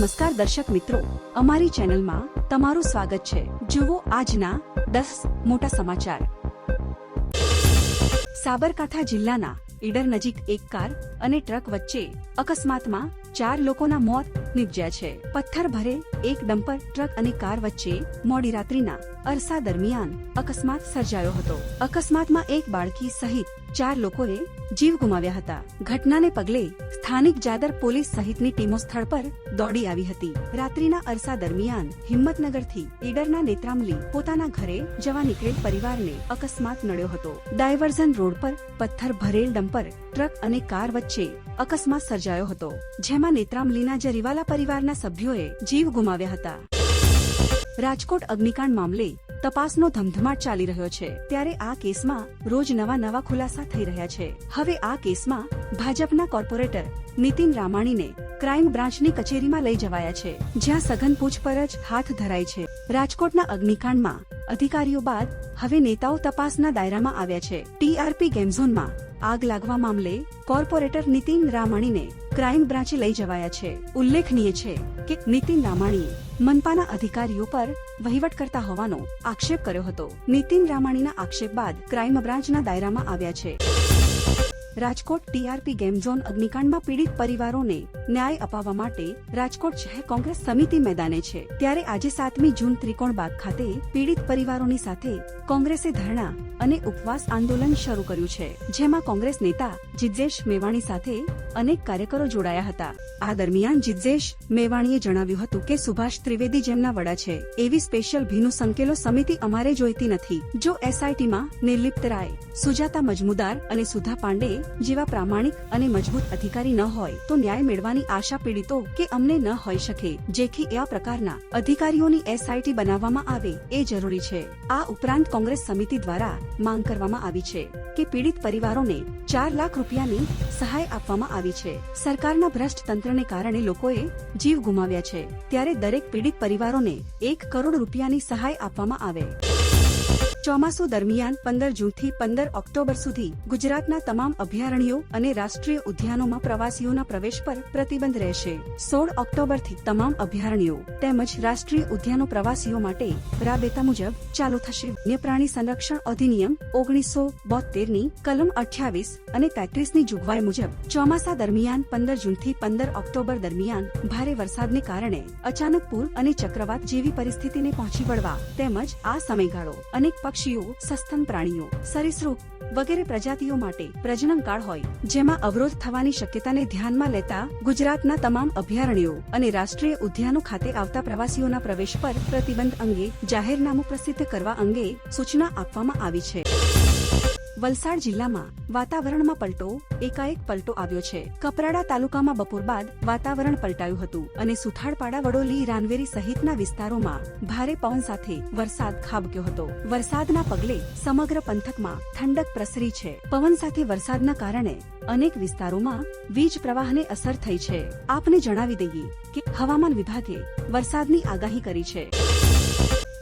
નમસ્કાર દર્શક મિત્રો. અમારી ચેનલમાં તમારું સ્વાગત છે. જુઓ આજના દસ મોટા સમાચાર. સાબરકાંઠા જિલ્લાના ઈડર નજીક એક કાર અને ટ્રક વચ્ચે અકસ્માતમાં ચાર લોકોના મોત નિપજ્યા છે. પથ્થર ભરે એક ડમ્પર, ટ્રક અને કાર વચ્ચે મોડી રાત્રિના અરસા દરમિયાન અકસ્માત સર્જાયો હતો. અકસ્માતમાં એક બાળકી સહિત ચાર લોકોએ જીવ ગુમાવ્યા હતા. ઘટનાને પગલે સ્થાનિક જાદર પોલીસ સહિતની ટીમો સ્થળ પર દોડી આવી હતી. રાત્રિના અરસા દરમિયાન હિંમતનગરથી ઈડરના નેત્રામલી પોતાના ઘરે જવા નીકળેલ પરિવારને અકસ્માત નડ્યો હતો. ડાયવર્ઝન રોડ પર પથ્થર ભરેલ ડમ્પર, ટ્રક અને કાર વચ્ચે અકસ્માત સર્જાયો હતો, જેમાં નેત્રામલીના જરીવાલા પરિવારના સભ્યોએ જીવ ગુમાવ્યા હતા. રાજકોટ અગ્નિકાંડ મામલે તપાસનો ધમધમાટ ચાલી રહ્યો છે. ત્યારે આ કેસમાં રોજ નવા નવા ખુલાસા થઈ રહ્યા છે. હવે આ કેસમાં ભાજપના કોર્પોરેટર નીતિન રામાણીને ક્રાઇમ બ્રાન્ચની કચેરીમાં લઈ જવાયા છે, જ્યાં સઘન પૂછપરછ હાથ ધરાઈ છે. રાજકોટના અગ્નિકાંડમાં અધિકારીઓ બાદ હવે નેતાઓ તપાસના દાયરામાં આવ્યા છે. ટીઆરપી ગેમઝોનમાં આગ લાગવા મામલે કોર્પોરેટર નીતિન રામાણીને ક્રાઇમ બ્રાન્ચે લઈ જવાયા છે. ઉલ્લેખનીય છે કે નીતિન રામાણીએ મનપાના અધિકારીઓ પર વહીવટ કરતા હોવાનો આક્ષેપ કર્યો હતો. નીતિન રામાણીના આક્ષેપ બાદ ક્રાઇમ બ્રાન્ચના દાયરામાં આવ્યા છે. રાજકોટ ટીઆરપી ગેમ ઝોન અગ્નિકાંડમાં પીડિત પરિવારોને ન્યાય અપાવવા માટે રાજકોટ શહેર કોંગ્રેસ સમિતિ મેદાને છે. ત્યારે આજે સાતમી જૂન ત્રિકોણ બાગ ખાતે પીડિત પરિવારોની સાથે કોંગ્રેસે ધરણા અને ઉપવાસ આંદોલન શરૂ કર્યું છે. જેમાં કોંગ્રેસ નેતા જિજ્જેશ મેવાણી સાથે અનેક કાર્યકરો જોડાયા હતા. આ દરમિયાન જિજ્જેશ મેવાણીએ જણાવ્યું હતું કે સુભાષ ત્રિવેદી જેમના વડા છે. એવી સ્પેશિયલ ભીનું સંકેલો સમિતિ અમારે જોઈતી નથી. જો એસઆઈટીમાં નિર્લિપ્ત રાય, સુજાતા મજમુદાર અને સુધા પાંડે જેવા પ્રામાણિક અને મજબૂત અધિકારી ન હોય, તો ન્યાય મેળવાની આશા પીડિતો કે અમને ન હોઈ શકે. જેથી એવા પ્રકારના અધિકારીઓની એસઆઈટી બનાવવામાં આવે એ જરૂરી છે. આ ઉપરાંત કોંગ્રેસ સમિતિ દ્વારા માંગ કરવામાં આવી છે કે પીડિત પરિવારોને ચાર લાખ રૂપિયાની સહાય આપવામાં આવી છે. સરકારના ભ્રષ્ટ તંત્રને કારણે લોકોએ જીવ ગુમાવ્યા છે. ત્યારે દરેક પીડિત પરિવારોને એક કરોડ રૂપિયાની સહાય આપવામાં આવે. ચોમાસુ દરમિયાન પંદર જૂનથી પંદર ઓક્ટોબર સુધી ગુજરાતના તમામ અભયારણ્યો અને રાષ્ટ્રીય ઉદ્યાનોમાં પ્રવાસીઓના પ્રવેશ પર પ્રતિબંધ રહેશે. સોળ ઓક્ટોબરથી તમામ અભયારણ્યો તેમજ રાષ્ટ્રીય ઉદ્યાનો પ્રવાસીઓ માટે રાબેતા મુજબ ચાલુ થશે. વન્ય પ્રાણી સંરક્ષણ અધિનિયમ ઓગણીસો બોતેરની કલમ અઠ્યાવીસ અને પેત્રીસની જોગવાઈ મુજબ ચોમાસા દરમિયાન પંદર જૂનથી પંદર ઓક્ટોબર દરમિયાન ભારે વરસાદને કારણે અચાનક પૂર અને ચક્રવાત જેવી પરિસ્થિતિને પહોંચી વળવા તેમજ આ સમયગાળો અનેક પક્ષીઓ, સસ્તન પ્રાણીઓ, સરીસૃપ વગેરે પ્રજાતિઓ માટે પ્રજનન કાળ હોય, જેમાં અવરોધ થવાની શક્યતાને ધ્યાનમાં લેતા ગુજરાતના તમામ અભયારણ્યો અને રાષ્ટ્રીય ઉદ્યાનો ખાતે આવતા પ્રવાસીઓના પ્રવેશ પર પ્રતિબંધ અંગે જાહેરનામું પ્રસિદ્ધ કરવા અંગે સૂચના આપવામાં આવી છે. વલસાડ જિલ્લામાં વાતાવરણમાં પલટો, એકાએક પલટો આવ્યો છે. કપરાડા તાલુકામાં બપોર બાદ વાતાવરણ પલટાયું હતું અને સુથાડપાડા વડોલી, રાનવેરી સહિતના વિસ્તારોમાં ભારે પવન સાથે વરસાદ ખાબક્યો હતો. વરસાદના પગલે સમગ્ર પંથકમાં ઠંડક પ્રસરી છે. પવન સાથે વરસાદના કારણે અનેક વિસ્તારોમાં વીજ પ્રવાહને અસર થઈ છે. આપને જણાવી દઈએ કે હવામાન વિભાગે વરસાદની આગાહી કરી છે.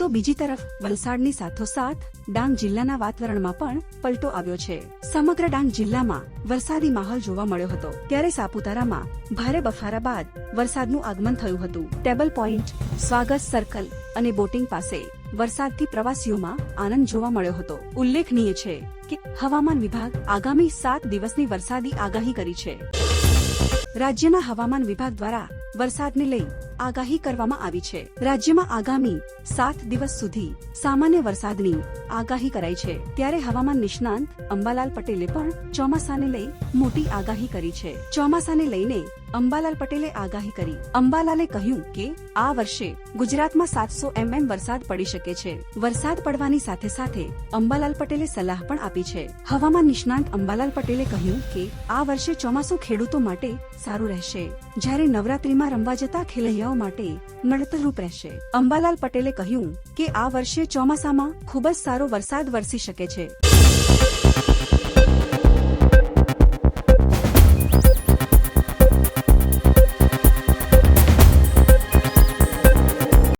બીજી તરફ વલસાડની સાથોસાથ ડાંગ જિલ્લાના વાતાવરણમાં પણ પલટો આવ્યો છે. સમગ્ર ડાંગ જિલ્લામાં વરસાદી માહોલ જોવા મળ્યો હતો. ત્યારે સાપુતારામાં ભારે બફારા બાદ વરસાદનું આગમન થયું હતું. ટેબલ પોઈન્ટ, સ્વાગત સર્કલ અને બોટિંગ પાસે વરસાદથી પ્રવાસીઓમાં આનંદ જોવા મળ્યો હતો. ઉલ્લેખનીય છે કે હવામાન વિભાગ આગામી સાત દિવસની વરસાદી આગાહી કરી છે. રાજ્યના હવામાન વિભાગ દ્વારા વરસાદને લઈ આગાહી કરવામાં આવી છે. રાજ્યમાં આગામી સાત દિવસ સુધી સામાન્ય વરસાદની આગાહી કરાઈ છે. ત્યારે હવામાન નિષ્ણાંત અંબાલાલ પટેલે પણ ચોમાસાને લઈ મોટી આગાહી કરી છે. ચોમાસાને લઈને અંબાલાલ પટેલે આગાહી કરી. અંબાલાલે કહ્યું કે, આ વર્ષે ગુજરાતમાં સાતસો એમએમ વરસાદ પડી શકે છે. વરસાદ પડવાની સાથે સાથે અંબાલાલ પટેલે સલાહ પણ આપી છે. હવામાન નિષ્ણાંત અંબાલાલ પટેલે કહ્યું કે, આ વર્ષે ચોમાસું ખેડૂતો માટે સારું રહેશે. જ્યારે નવરાત્રીમાં રમવા જતા ખેલૈયાઓ માટે નડતરરૂપ રહેશે. અંબાલાલ પટેલે કહ્યું કે આ વર્ષે ચોમાસામાં ખૂબ જ સારો વરસાદ વરસી શકે છે.